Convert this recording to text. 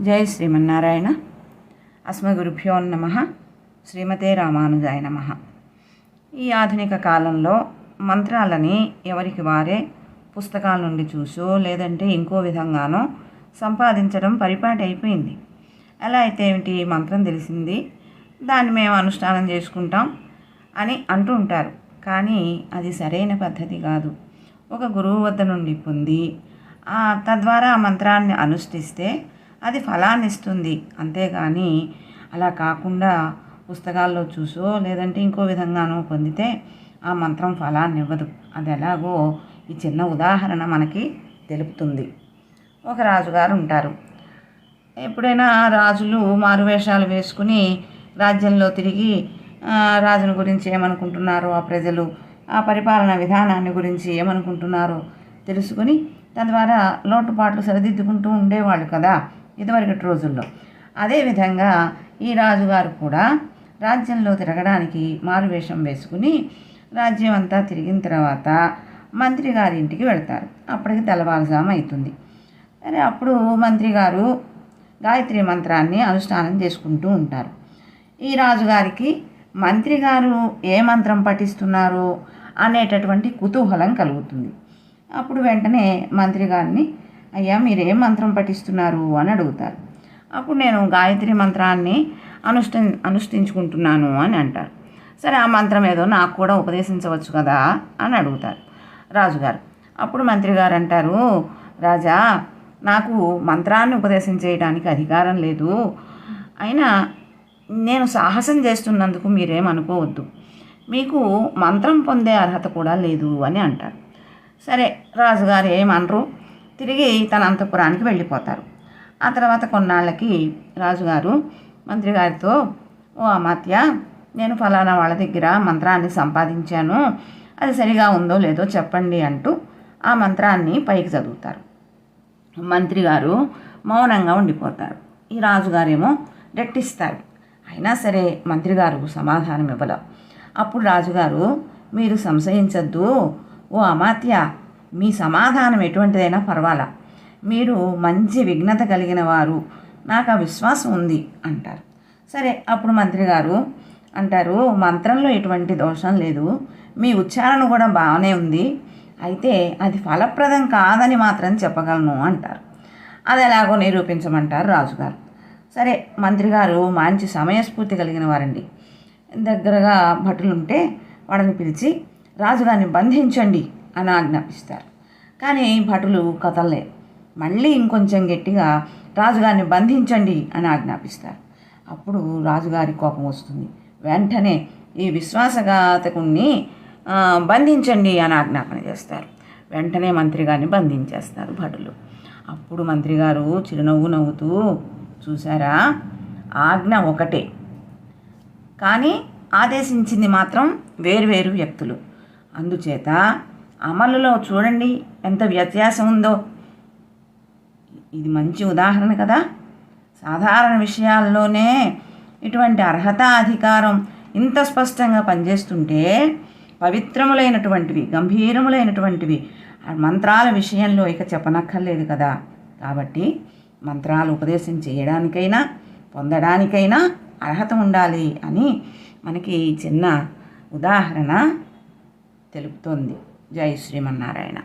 జై శ్రీమన్నారాయణ. అస్మగురుభ్యో నమ. శ్రీమతే రామానుజాయ నమ. ఈ ఆధునిక కాలంలో మంత్రాలని ఎవరికి వారే పుస్తకాల నుండి చూసో లేదంటే ఇంకో విధంగానో సంపాదించడం పరిపాటి అయిపోయింది. ఎలా అయితే ఏమిటి మంత్రం తెలిసింది? దాన్ని మేము అనుష్ఠానం చేసుకుంటాం అని అంటూ ఉంటారు. కానీ అది సరైన పద్ధతి కాదు. ఒక గురువు వద్ద నుండి పొంది ఆ తద్వారా ఆ మంత్రాన్ని అనుష్ఠిస్తే అది ఫలాన్ని ఇస్తుంది అంతేగాని అలా కాకుండా పుస్తకాల్లో చూసో లేదంటే ఇంకో విధంగానో పొందితే ఆ మంత్రం ఫలాన్ని ఇవ్వదు అది ఎలాగో ఈ చిన్న ఉదాహరణ మనకి తెలుపుతుంది. ఒక రాజుగారు ఉంటారు. ఎప్పుడైనా రాజులు మారువేషాలు వేసుకుని రాజ్యంలో తిరిగి రాజుని గురించి ఏమనుకుంటున్నారో ఆ ప్రజలు ఆ పరిపాలన విధానాన్ని గురించి ఏమనుకుంటున్నారో తెలుసుకుని తద్వారా లోటుపాట్లు సరిదిద్దుకుంటూ ఉండేవాళ్ళు కదా. ఇదివరకటి రోజుల్లో. అదేవిధంగా ఈ రాజుగారు కూడా రాజ్యంలో తిరగడానికి మారువేషం వేసుకుని రాజ్యం అంతా తిరిగిన తర్వాత మంత్రి గారి ఇంటికి వెళ్తారు. అప్పటికి తెల్లవారుజాము అవుతుంది సరే అప్పుడు మంత్రి గారు గాయత్రి మంత్రాన్ని అనుష్ఠానం చేసుకుంటూ ఉంటారు. ఈ రాజుగారికి మంత్రి గారు ఏ మంత్రం పఠిస్తున్నారు అనేటటువంటి కుతూహలం కలుగుతుంది. అప్పుడు వెంటనే మంత్రి గారిని అయ్యా మీరేం మంత్రం పఠిస్తున్నారు అని అడుగుతారు. అప్పుడు నేను గాయత్రి మంత్రాన్ని అనుష్ఠ అనుష్ఠించుకుంటున్నాను అని అంటారు. సరే ఆ మంత్రం ఏదో నాకు కూడా ఉపదేశించవచ్చు కదా అని అడుగుతారు రాజుగారు. అప్పుడు మంత్రి గారు అంటారు రాజా నాకు మంత్రాన్ని ఉపదేశం చేయడానికి అధికారం లేదు. అయినా నేను సాహసం చేస్తున్నందుకు మీరేమనుకోవద్దు మీకు మంత్రం పొందే అర్హత కూడా లేదు అని అంటారు. సరే రాజుగారు ఏమనరు తిరిగి తన అంతఃపురానికి వెళ్ళిపోతారు. ఆ తర్వాత కొన్నాళ్ళకి రాజుగారు మంత్రి గారితో ఓ అమాత్య నేను ఫలానా వాళ్ళ దగ్గర మంత్రాన్ని సంపాదించాను. అది సరిగా ఉందో లేదో చెప్పండి అంటూ ఆ మంత్రాన్ని పైకి చదువుతారు. మంత్రి గారు మౌనంగా ఉండిపోతారు. ఈ రాజుగారేమో రెట్టిస్తారు. అయినా సరే మంత్రి గారు సమాధానం ఇవ్వలేం. అప్పుడు రాజుగారు మీరు సంశయించద్దు. ఓ అమాత్య మీ సమాధానం ఎటువంటిదైనా పర్వాలా. మీరు మంచి విఘ్నత కలిగిన వారు నాకు ఆ విశ్వాసం ఉంది అంటారు. సరే అప్పుడు మంత్రి గారు అంటారు మంత్రంలో ఎటువంటి దోషం లేదు మీ ఉచ్చారణ కూడా బాగానే ఉంది అయితే అది ఫలప్రదం కాదని మాత్రం చెప్పగలను అంటారు. అది ఎలాగో నిరూపించమంటారు రాజుగారు. సరే మంత్రి గారు మంచి సమయస్ఫూర్తి కలిగిన వారండి. దగ్గరగా భటులు ఉంటే పిలిచి రాజుగారిని బంధించండి అని ఆజ్ఞాపిస్తారు. కానీ భటులు కథలే. మళ్ళీ ఇంకొంచెం గట్టిగా రాజుగారిని బంధించండి అని ఆజ్ఞాపిస్తారు. అప్పుడు రాజుగారి కోపం వస్తుంది. వెంటనే ఈ విశ్వాసఘాతకుణ్ణి బంధించండి అని ఆజ్ఞాపన చేస్తారు. వెంటనే మంత్రి గారిని బంధించేస్తారు భటులు. అప్పుడు మంత్రి గారు చిరునవ్వు నవ్వుతూ చూసారా ఆజ్ఞ ఒకటే. కానీ ఆదేశించింది మాత్రం వేరువేరు వ్యక్తులు. అందుచేత అమలులో చూడండి ఎంత వ్యత్యాసం ఉందో. ఇది మంచి ఉదాహరణ కదా. సాధారణ విషయాల్లోనే ఇటువంటి అర్హత అధికారం ఇంత స్పష్టంగా పనిచేస్తుంటే పవిత్రములైనటువంటివి గంభీరములైనటువంటివి మంత్రాల విషయంలో ఇక చెప్పనక్కర్లేదు కదా. కాబట్టి మంత్రాలు ఉపదేశం చేయడానికైనా పొందడానికైనా అర్హత ఉండాలి అని మనకి చిన్న ఉదాహరణ తెలుపుతోంది. జై శ్రీమన్నారాయణ.